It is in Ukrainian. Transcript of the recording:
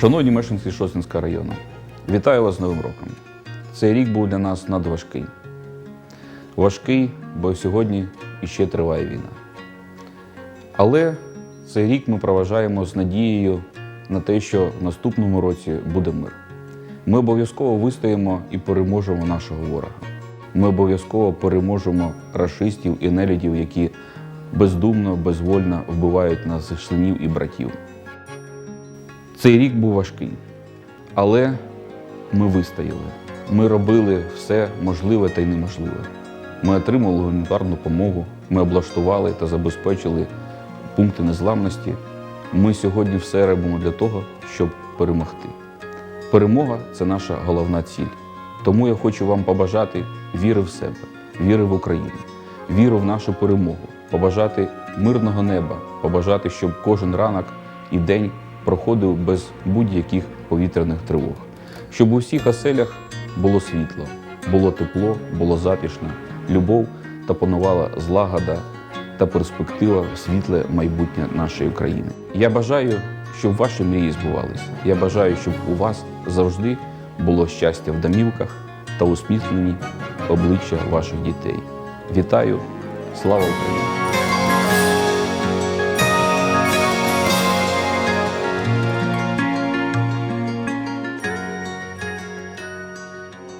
Шановні мешканці Шосткинського району, вітаю вас з Новим роком. Цей рік був для нас надважкий. Важкий, бо сьогодні іще триває війна. Але цей рік ми проважаємо з надією на те, що в наступному році буде мир. Ми обов'язково вистоїмо і переможемо нашого ворога. Ми обов'язково переможемо рашистів і нелюдів, які бездумно, безвольно вбивають наших синів і братів. Цей рік був важкий, але ми вистояли. Ми робили все можливе та й неможливе. Ми отримали гуманітарну допомогу, ми облаштували та забезпечили пункти незламності. Ми сьогодні все робимо для того, щоб перемогти. Перемога це наша головна ціль. Тому я хочу вам побажати віри в себе, віри в Україну, віру в нашу перемогу, побажати мирного неба, побажати, щоб кожен ранок і день проходив без будь-яких повітряних тривог, щоб у всіх оселях було світло, було тепло, було затишно, любов та панувала злагода та перспектива в світле майбутнє нашої України. Я бажаю, щоб ваші мрії збувалися. Я бажаю, щоб у вас завжди було щастя в домівках та усміхнені обличчя ваших дітей. Вітаю! Слава Україні!